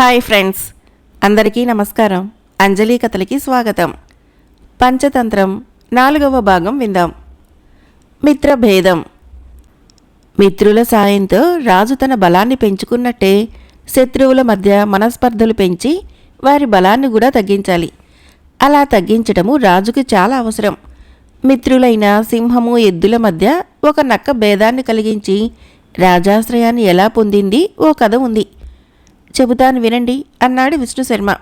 Hi friends. అందరికీ నమస్కారం. అంజలి కథలకి స్వాగతం. పంచతంత్రం నాలుగవ భాగం విందాం. మిత్రభేదం. మిత్రుల సాయంతో రాజు తన బలాన్ని పెంచుకున్నట్టే శత్రువుల మధ్య మనస్పర్ధలు పెంచి వారి బలాన్ని కూడా తగ్గించాలి. అలా తగ్గించటము రాజుకు చాలా అవసరం. మిత్రులైన సింహము ఎద్దుల మధ్య ఒక నక్క భేదాన్ని కలిగించి రాజాశ్రయాన్ని ఎలా పొందింది ఓ కథ ఉంది. చెబుతాను వినండి అన్నాడు విష్ణు శర్మ.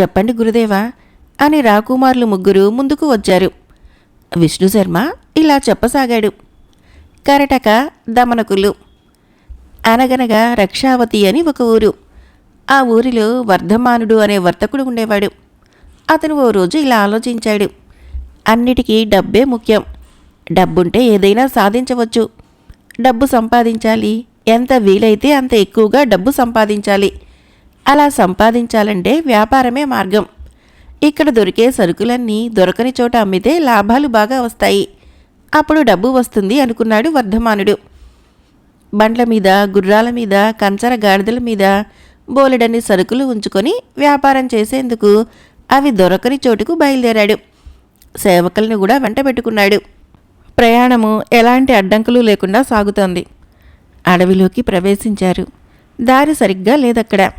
చెప్పండి గురుదేవా అని రాకుమారులు ముగ్గురు ముందుకు వచ్చారు. విష్ణు శర్మ ఇలా చెప్పసాగాడు. కరటక దమనకులు. అనగనగా రక్షావతి అని ఒక ఊరు. ఆ ఊరిలో వర్ధమానుడు అనే వర్తకుడు ఉండేవాడు. అతను ఓ రోజు ఇలా ఆలోచించాడు. అన్నిటికీ డబ్బే ముఖ్యం. డబ్బుంటే ఏదైనా సాధించవచ్చు. డబ్బు సంపాదించాలి ఎంత వీలైతే అంత ఎక్కువగా డబ్బు సంపాదించాలి. అలా సంపాదించాలంటే వ్యాపారమే మార్గం. ఇక్కడ దొరికే సరుకులన్నీ దొరకని చోట అమ్మితే లాభాలు బాగా వస్తాయి. అప్పుడు డబ్బు వస్తుంది అనుకున్నాడు వర్ధమానుడు. బండ్ల మీద గుర్రాల మీద కంచర గాడిదల మీద బోలెడన్ని సరుకులు ఉంచుకొని వ్యాపారం చేసేందుకు అవి దొరకని చోటుకు బయలుదేరాడు. సేవకులను కూడా వెంట పెట్టుకున్నాడు ప్రయాణము ఎలాంటి అడ్డంకులు లేకుండా సాగుతోంది. అడవిలోకి ప్రవేశించారు. దారి సరిగ్గా లేదక్కడ.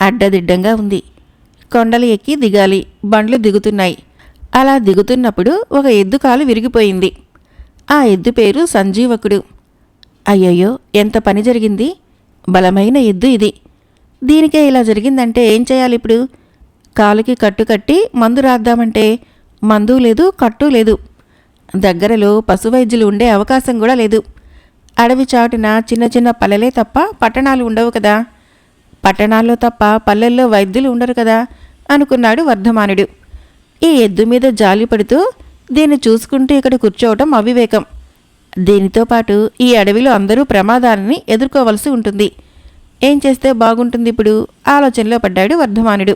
అడ్డదిడ్డంగా ఉంది. కొండలు ఎక్కి దిగాలి. బండ్లు దిగుతున్నాయి. అలా దిగుతున్నప్పుడు ఒక ఎద్దు కాలు విరిగిపోయింది. ఆ ఎద్దు పేరు సంజీవకుడు. అయ్యయ్యో ఎంత పని జరిగింది? బలమైన ఎద్దు ఇది. దీనికే ఇలా జరిగిందంటే ఏం చేయాలి ఇప్పుడు? కాలుకి కట్టు కట్టి మందు రాద్దామంటే మందు లేదు కట్టు లేదు. దగ్గరలో పశువైద్యులు ఉండే అవకాశం కూడా లేదు. అడవి చాటున చిన్న చిన్న పల్లెలే తప్ప పట్టణాలు ఉండవు కదా. పట్టణాల్లో తప్ప పల్లెల్లో వైద్యులు ఉండరు కదా అనుకున్నాడు వర్ధమానుడు. ఈ ఎద్దు మీద జాలి పడుతూ దీన్ని చూసుకుంటూ ఇక్కడ కూర్చోవటం అవివేకం. దీనితో పాటు ఈ అడవిలో అందరూ ప్రమాదాలని ఎదుర్కోవలసి ఉంటుంది. ఏం చేస్తే బాగుంటుంది ఇప్పుడు? ఆలోచనలో పడ్డాడు వర్ధమానుడు.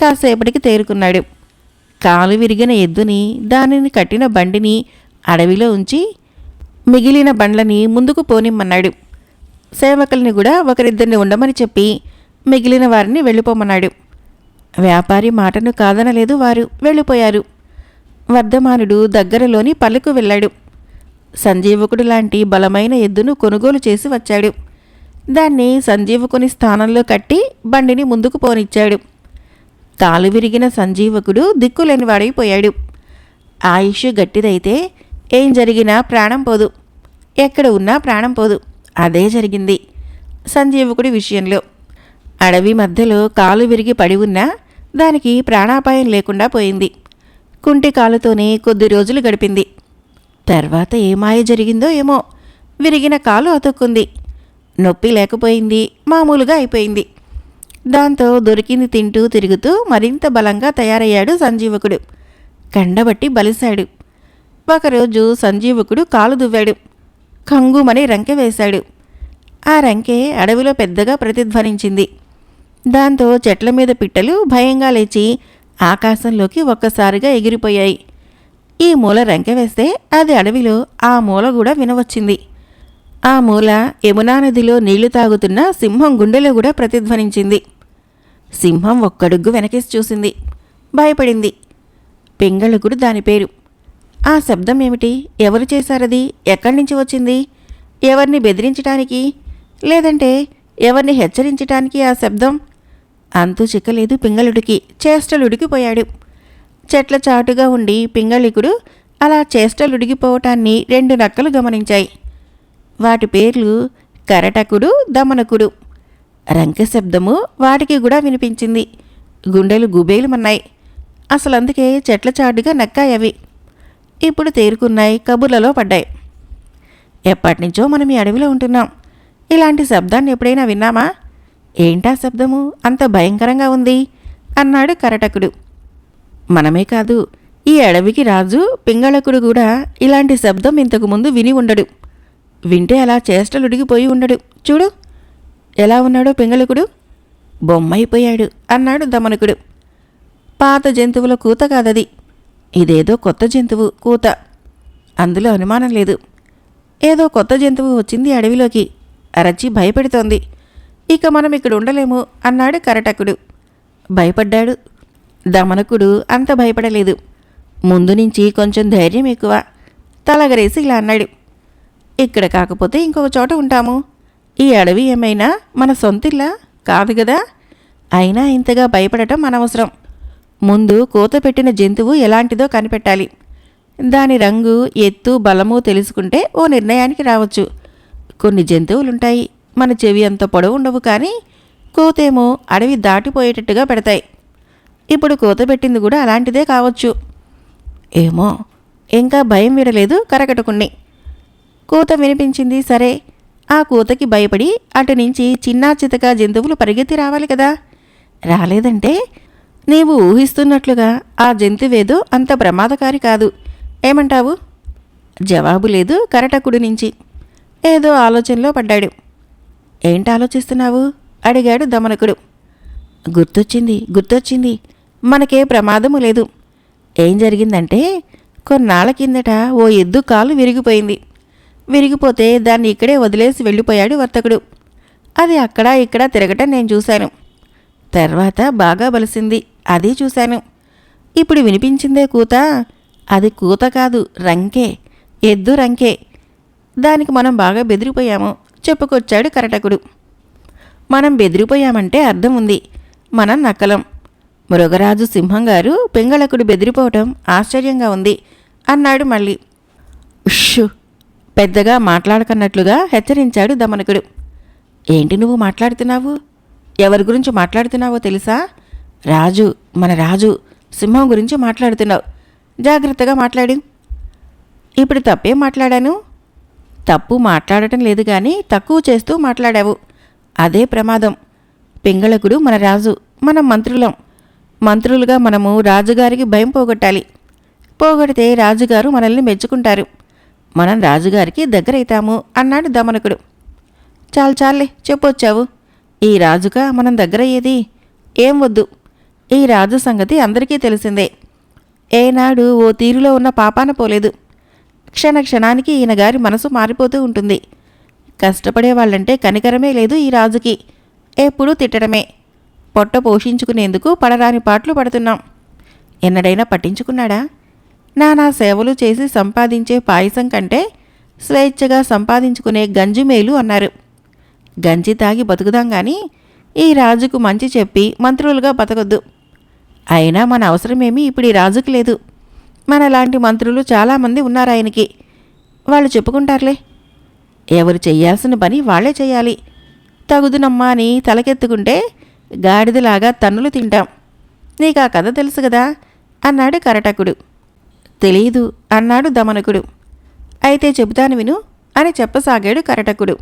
కాసేపటికి తేరుకున్నాడు. కాలు విరిగిన ఎద్దుని దానిని కట్టిన బండిని అడవిలో ఉంచి మిగిలిన బండ్లని ముందుకు పోనిమ్మన్నాడు. సేవకుల్ని కూడా ఒకరిద్దరిని ఉండమని చెప్పి మిగిలిన వారిని వెళ్ళిపోమన్నాడు. వ్యాపారి మాటను కాదనలేదు వారు వెళ్ళిపోయారు. వర్ధమానుడు దగ్గరలోని పల్లెకు వెళ్ళాడు. సంజీవకుడు లాంటి బలమైన ఎద్దును కొనుగోలు చేసి వచ్చాడు. దాన్ని సంజీవకుని స్థానంలో కట్టి బండిని ముందుకు పోనిచ్చాడు. కాలు విరిగిన సంజీవకుడు దిక్కులేనివాడైపోయాడు. ఆయుష్ గట్టిదైతే ఏం జరిగినా ప్రాణం పోదు. ఎక్కడ ఉన్నా ప్రాణం పోదు. అదే జరిగింది. సంజీవకుడి విషయంలో. అడవి మధ్యలో కాలు విరిగి పడి ఉన్నా దానికి ప్రాణాపాయం లేకుండా పోయింది. కుంటి కాలుతోనే కొద్ది రోజులు గడిపింది. తర్వాత ఏమాయ జరిగిందో ఏమో. విరిగిన కాలు అతుక్కుంది. నొప్పి లేకపోయింది. మామూలుగా అయిపోయింది. దాంతో దొరికింది తింటూ తిరుగుతూ మరింత బలంగా తయారయ్యాడు సంజీవకుడు. కండబట్టి బలిశాడు. ఒకరోజు సంజీవకుడు కాలు దువ్వాడు కంగుమని రంకె వేశాడు. ఆ రంకె అడవిలో పెద్దగా ప్రతిధ్వనించింది. దాంతో చెట్ల మీద పిట్టలు భయంగా లేచి ఆకాశంలోకి ఒక్కసారిగా ఎగిరిపోయాయి. ఈ మూల రంకె వేస్తే అది అడవిలో ఆ మూల కూడా వినవచ్చింది. ఆ మూల యమునా నదిలో నీళ్ళు తాగుతున్న సింహం గుండెలో కూడా ప్రతిధ్వనించింది. సింహం ఒక్కడుగ్గు వెనకేసి చూసింది. భయపడింది. పెంగళకుడు దాని పేరు ఆ శబ్దం ఏమిటి ఎవరు చేశారది? ఎక్కడి నుంచి వచ్చింది? ఎవరిని బెదిరించటానికి? లేదంటే ఎవరిని హెచ్చరించటానికి ఆ శబ్దం? అంతు చిక్కలేదు పింగళుడికి. చేష్టలుడికిపోయాడు చెట్ల చాటుగా ఉండి పింగళికుడు అలా చేష్టలుడిగిపోవటాన్ని రెండు నక్కలు గమనించాయి. వాటి పేర్లు కరటకుడు దమనకుడు. రంక శబ్దము వాటికి కూడా వినిపించింది. గుండెలు గుబేలుమన్నాయి. అసలు అందుకే చెట్ల చాటుగా నక్కాయవి. అవి ఇప్పుడు తేరుకున్నాయి కబుర్లలో పడ్డాయి. ఎప్పటినుంచో మనం ఈ అడవిలో ఉంటున్నాం. ఇలాంటి శబ్దాన్ని ఎప్పుడైనా విన్నామా? ఏంటా శబ్దము? అంత భయంకరంగా ఉంది అన్నాడు కరటకుడు. మనమే కాదు ఈ అడవికి రాజు పింగళకుడు కూడా ఇలాంటి శబ్దం ఇంతకుముందు విని ఉండడు. వింటే అలా చేష్టలుడిగిపోయి ఉండడు. చూడు ఎలా ఉన్నాడో పింగళకుడు? బొమ్మైపోయాడు అన్నాడు దమనకుడు. పాత జంతువుల కూత కాదది. ఇదేదో కొత్త జంతువు కూత. అందులో అనుమానం లేదు. ఏదో కొత్త జంతువు వచ్చింది అడవిలోకి. అరచి భయపెడుతోంది. ఇక మనం ఇక్కడ ఉండలేము అన్నాడు కరటకుడు. భయపడ్డాడు. దమనకుడు అంత భయపడలేదు. ముందు నుంచి కొంచెం ధైర్యం ఎక్కువ. తలగరేసి ఇలా అన్నాడు. ఇక్కడ కాకపోతే ఇంకొక చోట ఉంటాము. ఈ అడవి ఏమైనా మన సొంతిల్లా? కాదు కదా. అయినా ఇంతగా భయపడటం అనవసరం. ముందు కూత పెట్టిన జంతువు ఎలాంటిదో కనిపెట్టాలి. దాని రంగు ఎత్తు బలము తెలుసుకుంటే ఓ నిర్ణయానికి రావచ్చు. కొన్ని జంతువులుంటాయి. మన చెవి అంత పొడవు ఉండవు కానీ కోతేమో అడవి దాటిపోయేటట్టుగా పెడతాయి. ఇప్పుడు కోత పెట్టింది కూడా అలాంటిదే కావచ్చు. ఏమో ఇంకా భయం విడలేదు కరకటకుణ్ణి. కూత వినిపించింది సరే. ఆ కూతకి భయపడి అటు నుంచి చిన్నా చితక జంతువులు పరిగెత్తి రావాలి కదా. రాలేదంటే నీవు ఊహిస్తున్నట్లుగా ఆ జంతువేదో అంత ప్రమాదకారి కాదు. ఏమంటావు? జవాబు లేదు కరటకుడి నుంచి. ఏదో ఆలోచనలో పడ్డాడు. ఏంటి ఆలోచిస్తున్నావు? అడిగాడు దమనకుడు. గుర్తొచ్చింది గుర్తొచ్చింది. మనకే ప్రమాదము లేదు. ఏం జరిగిందంటే కొన్నాళ్ళ కిందట ఓ ఎద్దు కాలు విరిగిపోయింది. విరిగిపోతే దాన్ని ఇక్కడే వదిలేసి వెళ్ళిపోయాడు వర్తకుడు. అది అక్కడ ఇక్కడ తిరగటం నేను చూశాను. తర్వాత బాగా బలిసింది. అది చూశాను. ఇప్పుడు వినిపించిందే కూత. అది కూత కాదు రంకే. ఎద్దు రంకే. దానికి మనం బాగా బెదిరిపోయాము. చెప్పుకొచ్చాడు కరటకుడు. మనం బెదిరిపోయామంటే అర్థం ఉంది. మనం నక్కలం. మృగరాజు సింహం గారు పింగళకుడు బెదిరిపోవటం ఆశ్చర్యంగా ఉంది అన్నాడు మళ్ళీ. ఉష్ పెద్దగా మాట్లాడకన్నట్లుగా హెచ్చరించాడు దమనకుడు. ఏంటి నువ్వు మాట్లాడుతున్నావు? ఎవరి గురించి మాట్లాడుతున్నావో తెలుసా? రాజు మన రాజు సింహం గురించి మాట్లాడుతున్నావు. జాగ్రత్తగా మాట్లాడు. ఇప్పుడు తప్పేం మాట్లాడాను? తప్పు మాట్లాడటం లేదు కానీ తక్కువ చేస్తూ మాట్లాడావు. అదే ప్రమాదం. పింగళకుడు మన రాజు మనం మంత్రులం. మంత్రులుగా మనము రాజుగారికి భయం పోగొట్టాలి. పోగొడితే రాజుగారు మనల్ని మెచ్చుకుంటారు. మనం రాజుగారికి దగ్గరైతాము అన్నాడు దమనకుడు. చాలు చాలే చెప్పొచ్చావు. ఈ రాజుగా మనం దగ్గర ఏది ఏం వద్దు. ఈ రాజు సంగతి అందరికీ తెలిసిందే. ఏనాడు ఓ తీరులో ఉన్న పాపాన పోలేదు. క్షణ క్షణానికి ఈయన గారి మనసు మారిపోతూ ఉంటుంది. కష్టపడే వాళ్ళంటే కనికరమే లేదు ఈ రాజుకి. ఎప్పుడూ తిట్టడమే. పొట్ట పోషించుకునేందుకు పడరాని పాటలు పడుతున్నాం. ఎన్నడైనా పట్టించుకున్నాడా? నానా సేవలు చేసి సంపాదించే పాయసం కంటే స్వేచ్ఛగా సంపాదించుకునే గంజుమేలు అన్నారు. గంజి తాగి బతుకుదాం గాని ఈ రాజుకు మంచి చెప్పి మంత్రులుగా బతకొద్దు. అయినా మన అవసరమేమీ ఇప్పుడు ఈ రాజుకు లేదు. మనలాంటి మంత్రులు చాలామంది ఉన్నారు ఆయనకి. వాళ్ళు చెప్పుకుంటారులే. ఎవరు చెయ్యాల్సిన పని వాళ్ళే చేయాలి తగుదునమ్మా అని తలకెత్తుకుంటే గాడిదలాగా తన్నులు తింటాం. నీకు ఆ కథ తెలుసు కదా? అన్నాడు కరటకుడు. తెలీదు అన్నాడు దమనకుడు. అయితే చెబుతాను విను అని చెప్పసాగాడు కరటకుడు.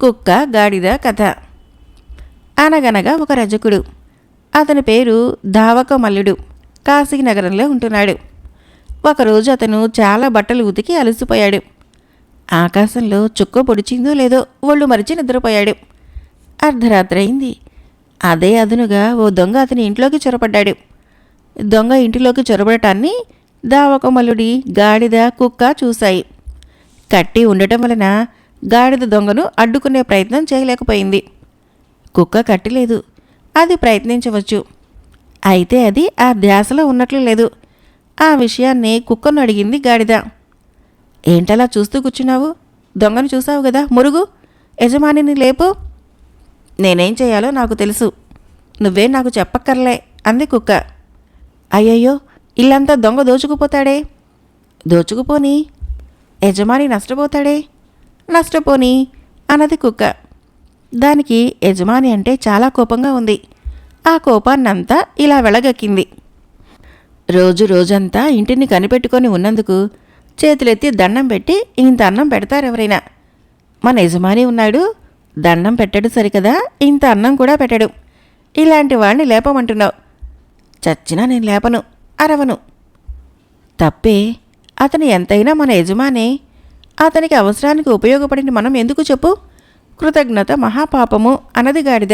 కుక్క గాడిద కథ. అనగనగా ఒక రజకుడు. అతని పేరు ధావక మల్లుడు కాశీనగరంలో ఉంటున్నాడు. ఒకరోజు అతను చాలా బట్టలు ఉతికి అలసిపోయాడు. ఆకాశంలో చుక్క పొడిచిందో లేదో ఒళ్ళు మరిచి నిద్రపోయాడు. అర్ధరాత్రి అయింది అదే అదునుగా ఓ దొంగ అతని ఇంట్లోకి చొరబడ్డాడు దొంగ ఇంటిలోకి చొరబడటాన్ని దావకమల్లుడి గాడిద కుక్క చూశాయి. కట్టి ఉండటం వలన గాడిద దొంగను అడ్డుకునే ప్రయత్నం చేయలేకపోయింది. కుక్క కట్టిలేదు. అది ప్రయత్నించవచ్చు. అయితే అది ఆ ధ్యాసలో ఉన్నట్లు లేదు. ఆ విషయాన్ని కుక్కను అడిగింది గాడిద. ఏంటలా చూస్తూ కూర్చున్నావు? దొంగను చూసావు కదా మురుగు? యజమానిని లేపు. నేనేం చేయాలో నాకు తెలుసు. నువ్వే నాకు చెప్పక్కర్లే అంది కుక్క. అయ్యయ్యో ఇల్లంతా దొంగ దోచుకుపోతాడే? దోచుకుపోని? యజమాని నష్టపోతాడే? నష్టపోని అన్నది కుక్క. దానికి యజమాని అంటే చాలా కోపంగా ఉంది. ఆ కోపాన్నంతా ఇలా వెళగక్కింది రోజు రోజంతా ఇంటిని కనిపెట్టుకొని ఉన్నందుకు చేతులెత్తి దండం పెట్టి ఇంత అన్నం పెడతారు ఎవరైనా మన యజమాని ఉన్నాడు. దండం పెట్టడు సరికదా? ఇంత అన్నం కూడా పెట్టడు. ఇలాంటి వాడిని లేపమంటున్నావు. చచ్చినా నేను లేపను అరవను. తప్పే అతను ఎంతైనా మన యజమానే. అతనికి అవసరానికి ఉపయోగపడిన మనం ఎందుకు చెప్పు? కృతజ్ఞత మహాపాపము అన్నది గాడిద.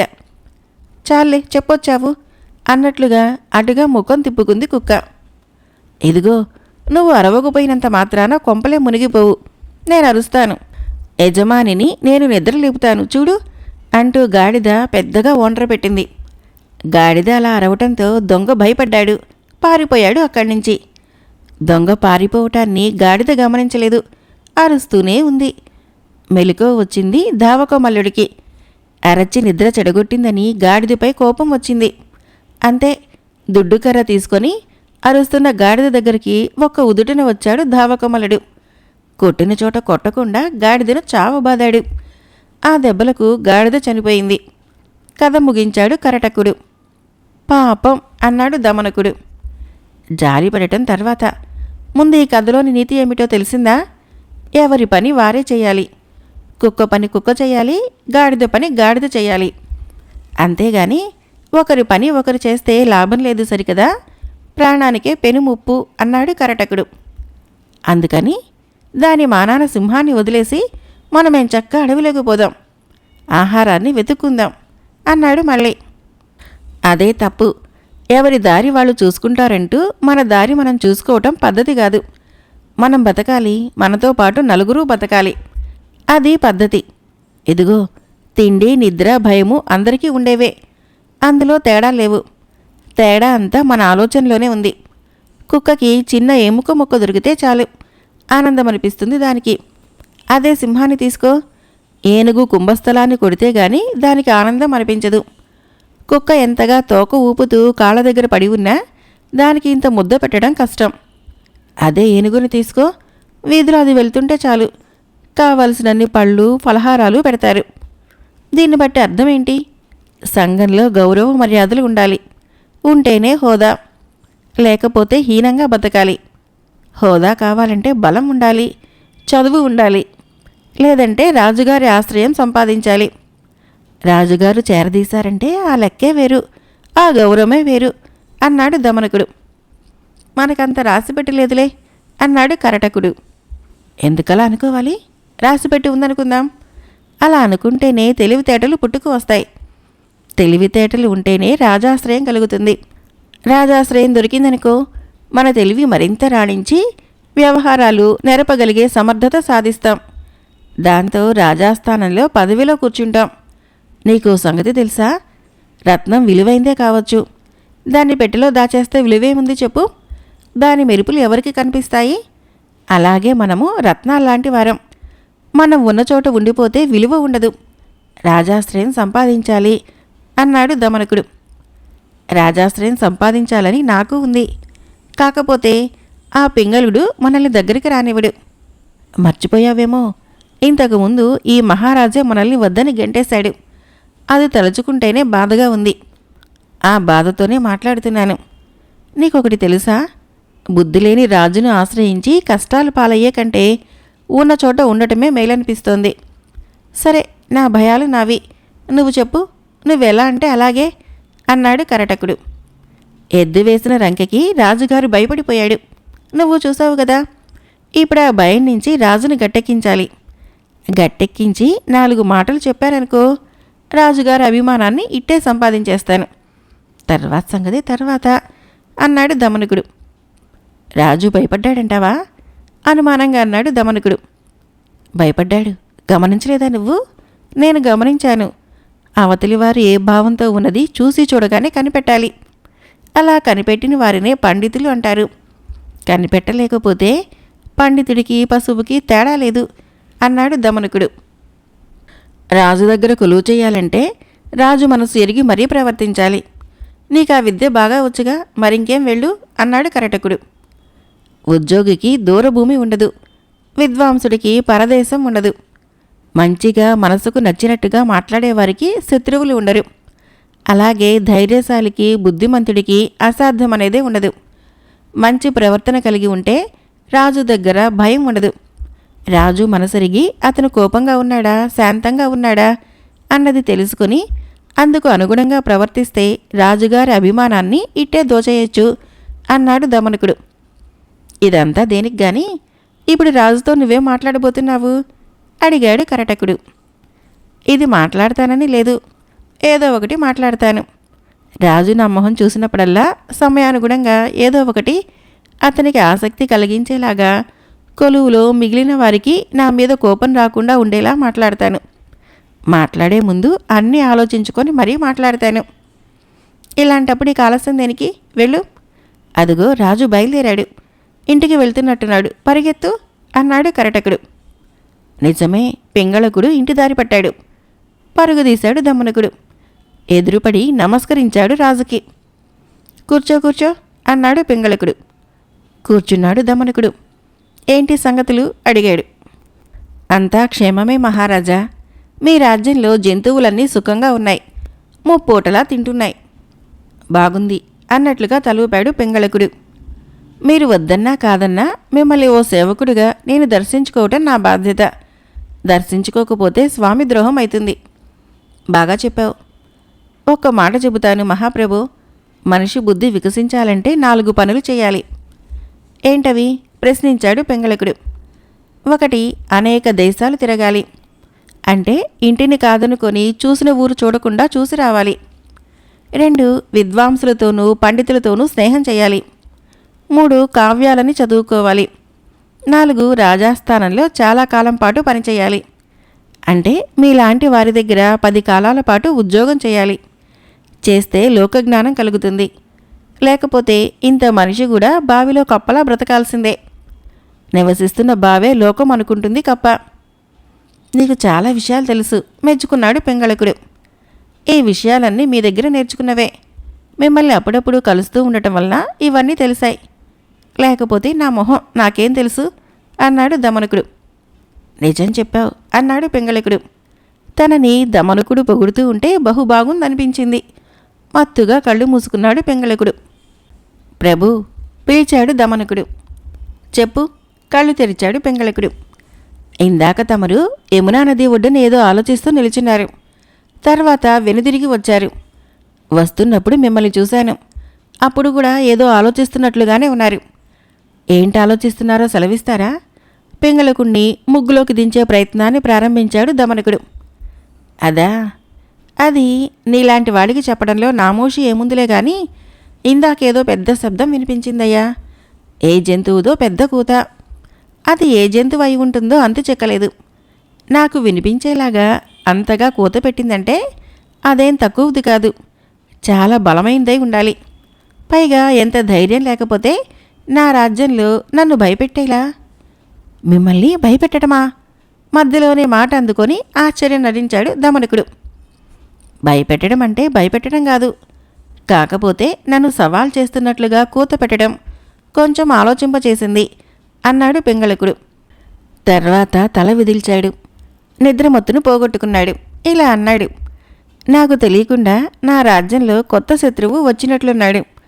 చాలే చెప్పొచ్చావు? అన్నట్లుగా అటుగా ముఖం తిప్పుకుంది కుక్క. ఇదిగో నువ్వు అరవకపోయినంత మాత్రాన కొంపలే మునిగిపోవు. నేను అరుస్తాను. యజమానిని నేను నిద్ర లేపుతాను చూడు అంటూ గాడిద పెద్దగా ఓండ్ర పెట్టింది. గాడిద అలా అరవటంతో దొంగ భయపడ్డాడు. పారిపోయాడు అక్కడి నుంచి దొంగ పారిపోవటాన్ని గాడిద గమనించలేదు. అరుస్తూనే ఉంది. మెలుకో వచ్చింది దావకోమల్లుడికి అరచి నిద్ర చెడగొట్టిందని గాడిదపై కోపం వచ్చింది. అంతే దుడ్డుకర్ర తీసుకొని అరుస్తున్న గాడిద దగ్గరికి ఒక్క ఉదుటన వచ్చాడు ధావకమలుడు కొట్టిన చోట కొట్టకుండా గాడిదను చావబాదాడు. ఆ దెబ్బలకు గాడిద చనిపోయింది. కథ ముగించాడు కరటకుడు. పాపం అన్నాడు దమనకుడు. జాలిపడటం తర్వాత ముందు ఈ కథలోని నీతి ఏమిటో తెలిసిందా? ఎవరి పని వారే చేయాలి. కుక్క పని కుక్క చేయాలి గాడిద పని గాడిద చేయాలి. అంతేగాని ఒకరి పని ఒకరు చేస్తే లాభం లేదు సరికదా? ప్రాణానికే పెనుముప్పు అన్నాడు కరటకుడు. అందుకని దాని మానాన సింహాన్ని వదిలేసి మనమేం చక్క అడవిలోకి పోదాం. ఆహారాన్ని వెతుక్కుందాం అన్నాడు మళ్ళీ. అదే తప్పు. ఎవరి దారి వాళ్ళు చూసుకుంటారంటూ మన దారి మనం చూసుకోవటం పద్ధతి కాదు. మనం బతకాలి మనతో పాటు నలుగురు బతకాలి. అది పద్ధతి. ఇదిగో తిండి నిద్ర భయము అందరికీ ఉండేవే. అందులో తేడా లేవు. తేడా అంతా మన ఆలోచనలోనే ఉంది. కుక్కకి చిన్న ఎముక ముక్క దొరికితే చాలు. ఆనందం అనిపిస్తుంది దానికి. అదే సింహాన్ని తీసుకో. ఏనుగు కుంభస్థలాన్ని కొడితే గాని దానికి ఆనందం అనిపించదు. కుక్క ఎంతగా తోక ఊపుతూ కాళ్ళ దగ్గర పడి ఉన్నా దానికి ఇంత ముద్ద పెట్టడం కష్టం. అదే ఏనుగుని తీసుకో. వీధిలో అది వెళ్తుంటే చాలు. కావలసినన్ని పళ్ళు ఫలహారాలు పెడతారు. దీన్ని బట్టి అర్థం ఏంటి? సంఘంలో గౌరవ మర్యాదలు ఉండాలి. ఉంటేనే హోదా. లేకపోతే హీనంగా బతకాలి. హోదా కావాలంటే బలం ఉండాలి. చదువు ఉండాలి. లేదంటే రాజుగారి ఆశ్రయం సంపాదించాలి. రాజుగారు చేరదీశారంటే ఆ లెక్కే వేరు. ఆ గౌరవమే వేరు. అన్నాడు దమనకుడు. మనకంత రాసిపెట్టి లేదులే అన్నాడు కరటకుడు. ఎందుకలా అనుకోవాలి? రాసిపెట్టి ఉందనుకుందాం. అలా అనుకుంటేనే తెలివితేటలు పుట్టుకు వస్తాయి. తెలివితేటలు ఉంటేనే రాజాశ్రయం కలుగుతుంది. రాజాశ్రయం దొరికిందనుకో మన తెలివి మరింత రాణించి వ్యవహారాలు నెరపగలిగే సమర్థత సాధిస్తాం. దాంతో రాజాస్థానంలో పదవిలో కూర్చుంటాం. నీకు సంగతి తెలుసా? రత్నం విలువైందే కావచ్చు. దాన్ని పెట్టెలో దాచేస్తే విలువేముంది చెప్పు. దాని మెరుపులు ఎవరికి కనిపిస్తాయి? అలాగే మనము రత్నాల్లాంటి వారం. మనం ఉన్న చోట ఉండిపోతే విలువ ఉండదు. రాజాశ్రయం సంపాదించాలి అన్నాడు దమనకుడు. రాజాశ్రయం సంపాదించాలని నాకు ఉంది. కాకపోతే ఆ పింగళుడు మనల్ని దగ్గరికి రానివ్వడు. మర్చిపోయావేమో? ఇంతకుముందు ఈ మహారాజే మనల్ని వద్దని గెంటేశాడు. అది తలుచుకుంటేనే బాధగా ఉంది. ఆ బాధతోనే మాట్లాడుతున్నాను. నీకొకటి తెలుసా? బుద్ధి లేని రాజును ఆశ్రయించి కష్టాలు పాలయ్యే కంటే ఉన్న చోట ఉండటమే మేలనిపిస్తోంది. సరే నా భయాలు నావి. నువ్వు చెప్పు నువ్వెలా అంటే అలాగే అన్నాడు కరటకుడు. ఎద్దు వేసిన రంకెకి రాజుగారు భయపడిపోయాడు. నువ్వు చూసావు కదా ఇప్పుడు ఆ భయం నుంచి రాజును గట్టెక్కించాలి. గట్టెక్కించి నాలుగు మాటలు చెప్పారనుకో రాజుగారి అభిమానాన్ని ఇట్టే సంపాదించేస్తాను. తర్వాత సంగతి తర్వాత అన్నాడు దమనుకుడు రాజు భయపడ్డాడంటావా? అనుమానంగా అన్నాడు దమనకుడు. భయపడ్డాడు? గమనించలేదా నువ్వు? నేను గమనించాను. అవతలి వారు ఏ భావంతో ఉన్నది చూసి చూడగానే కనిపెట్టాలి. అలా కనిపెట్టిన వారినే పండితులు అంటారు. కనిపెట్టలేకపోతే పండితుడికి పశువుకి తేడా లేదు అన్నాడు దమనకుడు. రాజు దగ్గర కొలువు చేయాలంటే రాజు మనసు ఎరిగి మరీ ప్రవర్తించాలి. నీకు ఆ విద్య బాగా వచ్చుగా మరింకేం వెళ్ళు అన్నాడు కరటకుడు ఉద్యోగికి దూరభూమి ఉండదు. విద్వాంసుడికి పరదేశం ఉండదు. మంచిగా మనసుకు నచ్చినట్టుగా మాట్లాడేవారికి శత్రువులు ఉండరు. అలాగే ధైర్యశాలికి బుద్ధిమంతుడికి అసాధ్యం అనేదే ఉండదు. మంచి ప్రవర్తన కలిగి ఉంటే రాజు దగ్గర భయం ఉండదు. రాజు మనసరిగి అతను కోపంగా ఉన్నాడా? శాంతంగా ఉన్నాడా? అన్నది తెలుసుకుని అందుకు అనుగుణంగా ప్రవర్తిస్తే రాజుగారి అభిమానాన్ని ఇట్టే దోచేయచ్చు అన్నాడు దమనకుడు ఇదంతా దేనికి గాని? ఇప్పుడు రాజుతో నువ్వే మాట్లాడబోతున్నావు? అడిగాడు కరటకుడు. ఇది మాట్లాడతానని లేదు. ఏదో ఒకటి మాట్లాడతాను. రాజు నా మొహం చూసినప్పుడల్లా సమయానుగుణంగా ఏదో ఒకటి అతనికి ఆసక్తి కలిగించేలాగా కొలువులో మిగిలిన వారికి నా మీద కోపం రాకుండా ఉండేలా మాట్లాడతాను. మాట్లాడే ముందు అన్నీ ఆలోచించుకొని మరీ మాట్లాడతాను. ఇలాంటప్పుడు ఈ ఆలస్యం దేనికి వెళ్ళు. అదిగో రాజు బయలుదేరాడు. ఇంటికి వెళ్తున్నట్టున్నాడు పరిగెత్తు అన్నాడు కరటకుడు నిజమే పింగళకుడు ఇంటి దారి పట్టాడు. పరుగుదీశాడు దమ్మనకుడు. ఎదురుపడి నమస్కరించాడు రాజుకి. కూర్చో కూర్చో అన్నాడు పింగళకుడు. కూర్చున్నాడు దమనకుడు ఏంటి సంగతులు? అడిగాడు. అంతా క్షేమమే మహారాజా. మీ రాజ్యంలో జంతువులన్నీ సుఖంగా ఉన్నాయి. ముప్పూటలా తింటున్నాయి. బాగుంది అన్నట్లుగా తలూపాడు పింగళకుడు. మీరు వద్దన్నా కాదన్నా మిమ్మల్ని ఓ సేవకుడిగా నేను దర్శించుకోవటం నా బాధ్యత. దర్శించుకోకపోతే స్వామి ద్రోహం అవుతుంది బాగా చెప్పావు. ఒక్క మాట చెబుతాను మహాప్రభు. మనిషి బుద్ధి వికసించాలంటే నాలుగు పనులు చేయాలి. ఏంటవి? ప్రశ్నించాడు పెంగళకుడు. ఒకటి అనేక దేశాలు తిరగాలి. అంటే ఇంటిని కాదనుకొని చూసిన ఊరు చూడకుండా చూసి రావాలి. రెండు విద్వాంసులతోనూ పండితులతోనూ స్నేహం చేయాలి. మూడు కావ్యాలని చదువుకోవాలి. నాలుగు రాజాస్థానంలో చాలా కాలం పాటు పనిచేయాలి. అంటే మీలాంటి వారి దగ్గర పది కాలాల పాటు ఉద్యోగం చేయాలి. చేస్తే లోకజ్ఞానం కలుగుతుంది. లేకపోతే ఇంత మనిషి కూడా బావిలో కప్పలా బ్రతకాల్సిందే. నివసిస్తున్న బావే లోకం అనుకుంటుంది కప్ప. నీకు చాలా విషయాలు తెలుసు. మెచ్చుకున్నాడు పెంగళకుడు. ఈ విషయాలన్నీ మీ దగ్గర నేర్చుకున్నవే. మిమ్మల్ని అప్పుడప్పుడు కలుస్తూ ఉండటం వలన ఇవన్నీ తెలిసాయి. లేకపోతే నా మొహం నాకేం తెలుసు? అన్నాడు దమనకుడు. నిజం చెప్పావు అన్నాడు పెంగళకుడు. తనని దమనకుడు పొగుడుతూ ఉంటే బహుబాగుందనిపించింది మత్తుగా కళ్ళు మూసుకున్నాడు పెంగళకుడు. ప్రభు పిలిచాడు దమనకుడు. చెప్పు కళ్ళు తెరిచాడు పెంగళకుడు. ఇందాక తమరు యమునా నది ఒడ్డున ఏదో ఆలోచిస్తూ నిలిచున్నారు. తర్వాత వెనుదిరిగి వచ్చారు. వస్తున్నప్పుడు మిమ్మల్ని చూశాను. అప్పుడు కూడా ఏదో ఆలోచిస్తున్నట్లుగానే ఉన్నారు. ఏంటి ఆలోచిస్తున్నారో సెలవిస్తారా? పింగళకుణ్ణి ముగ్గులోకి దించే ప్రయత్నాన్ని ప్రారంభించాడు దమనకుడు. అదా? అది నీలాంటి వాడికి చెప్పడంలో నామోషి ఏముందిలే గాని ఇందాకేదో పెద్ద శబ్దం వినిపించిందయ్యా. ఏ జంతువుదో పెద్ద కూత. అది ఏ జంతువు అయి ఉంటుందో అంతు చెక్కలేదు. నాకు వినిపించేలాగా అంతగా కూత పెట్టిందంటే అదేం తక్కువది కాదు. చాలా బలమైందై ఉండాలి. పైగా ఎంత ధైర్యం లేకపోతే నా రాజ్యంలో నన్ను భయపెట్టేలా? మిమ్మల్ని భయపెట్టడమా మధ్యలోనే మాట అందుకొని ఆశ్చర్యం నటించాడు దమనకుడు. భయపెట్టడం అంటే భయపెట్టడం కాదు. కాకపోతే నన్ను సవాల్ చేస్తున్నట్లుగా కూత పెట్టడం కొంచెం ఆలోచింపచేసింది అన్నాడు పింగళకుడు. తర్వాత తల విదిల్చాడు. నిద్రమత్తును పోగొట్టుకున్నాడు. ఇలా అన్నాడు. నాకు తెలియకుండా నా రాజ్యంలో కొత్త శత్రువు వచ్చినట్లున్నాడు.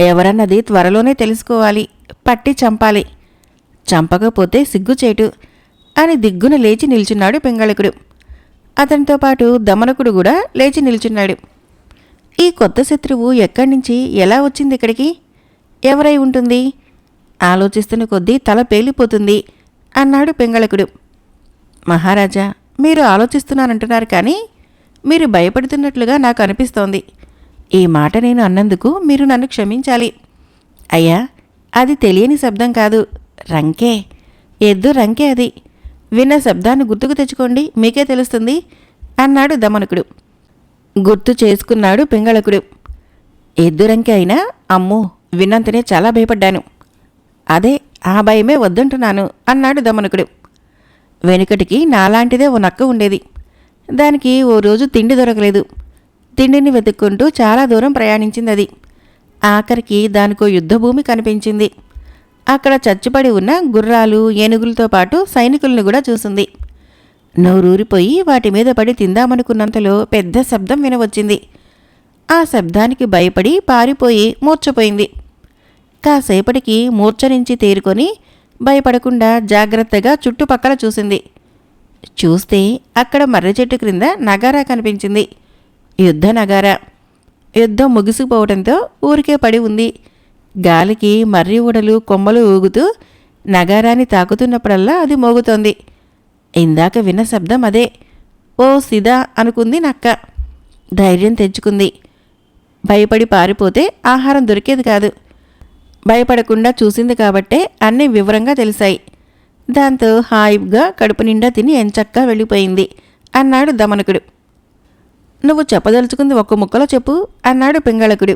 ఎవరన్నది త్వరలోనే తెలుసుకోవాలి. పట్టి చంపాలి. చంపకపోతే సిగ్గుచేటు అని దిగ్గున లేచి నిల్చున్నాడు పెంగళకుడు. అతనితో పాటు దమనకుడు కూడా లేచి నిల్చున్నాడు. ఈ కొత్త శత్రువు ఎక్కడి నుంచి ఎలా వచ్చింది ఇక్కడికి? ఎవరై ఉంటుంది? ఆలోచిస్తున్న కొద్దీ తల పేలిపోతుంది అన్నాడు పెంగళకుడు. మహారాజా మీరు ఆలోచిస్తున్నానంటున్నారు కానీ మీరు భయపడుతున్నట్లుగా నాకు అనిపిస్తోంది. ఈ మాట నేను అన్నందుకు మీరు నన్ను క్షమించాలి. అయ్యా అది తెలియని శబ్దం కాదు. రంకే ఎద్దు రంకే అది. విన్న శబ్దాన్ని గుర్తుకు తెచ్చుకోండి మీకే తెలుస్తుంది అన్నాడు దమనకుడు. గుర్తు చేసుకున్నాడు పింగళకుడు. ఎద్దు రంకే అయినా అమ్మో విన్నంతనే చాలా భయపడ్డాను. అదే ఆ భయమే వద్దంటున్నాను అన్నాడు దమనకుడు. వెనుకటికి నాలాంటిదే ఓ నక్క ఉండేది. దానికి ఓ రోజు తిండి దొరకలేదు. తిండిని వెతుక్కుంటూ చాలా దూరం ప్రయాణించింది అది ఆఖరికి దానికో యుద్ధభూమి కనిపించింది. అక్కడ చచ్చుపడి ఉన్న గుర్రాలు ఏనుగులతో పాటు సైనికులను కూడా చూసింది. నోరూరిపోయి వాటి మీద పడి తిందామనుకున్నంతలో పెద్ద శబ్దం వినవచ్చింది. ఆ శబ్దానికి భయపడి పారిపోయి మూర్చపోయింది కాసేపటికి మూర్ఛ నుంచి తేరుకొని భయపడకుండా జాగ్రత్తగా చుట్టుపక్కల చూసింది. చూస్తే అక్కడ మర్రి చెట్టు క్రింద నగారా కనిపించింది. యుద్ధ నగారా. యుద్ధం ముగిసిపోవడంతో ఊరికే పడి ఉంది. గాలికి మర్రి ఊడలు కొమ్మలు ఊగుతూ నగారాన్ని తాకుతున్నప్పుడల్లా అది మోగుతోంది. ఇందాక విన్న శబ్దం అదే. ఓ సిదా అనుకుంది నక్క. ధైర్యం తెచ్చుకుంది. భయపడి పారిపోతే ఆహారం దొరికేది కాదు. భయపడకుండా చూసింది కాబట్టే అన్నీ వివరంగా తెలిసాయి. దాంతో హాయిగా కడుపు నిండా తిని ఎంచక్కా వెళ్ళిపోయింది అన్నాడు దమనకుడు. నువ్వు చెప్పదలుచుకుంది ఒక్క ముక్కలో చెప్పు అన్నాడు పింగళకుడు.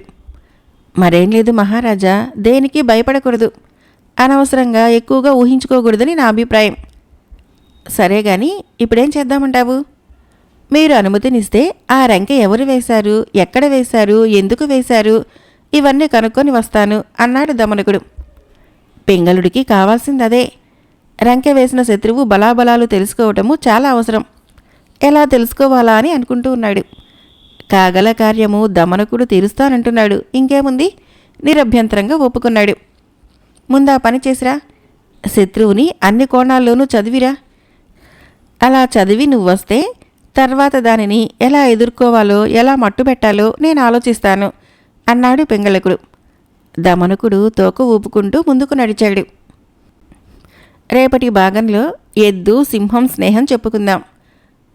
మరేం లేదు మహారాజా దేనికి భయపడకూడదు. అనవసరంగా ఎక్కువగా ఊహించుకోకూడదని నా అభిప్రాయం. సరే గాని ఇప్పుడేం చేద్దామంటావు? మీరు అనుమతినిస్తే ఆ రంకె ఎవరు వేశారు ఎక్కడ వేశారు ఎందుకు వేశారు ఇవన్నీ కనుక్కొని వస్తాను అన్నాడు దమనకుడు. పింగళుడికి కావాల్సింది అదే రంకె వేసిన శత్రువు బలాబలాలు తెలుసుకోవటము చాలా అవసరం. ఎలా తెలుసుకోవాలా అని అనుకుంటూ ఉన్నాడు. కాగల కార్యము దమనకుడు తీరుస్తానంటున్నాడు. ఇంకేముంది? నిరభ్యంతరంగా ఒప్పుకున్నాడు. ముందా పని చేసిరా? శత్రువుని అన్ని కోణాల్లోనూ చదివిరా? అలా చదివి నువ్వు వస్తే తర్వాత దానిని ఎలా ఎదుర్కోవాలో ఎలా మట్టుబెట్టాలో నేను ఆలోచిస్తాను అన్నాడు పింగళకుడు. దమనకుడు తోక ఊపుకుంటూ ముందుకు నడిచాడు. రేపటి భాగంలో ఎద్దు సింహం స్నేహం చెప్పుకుందాం.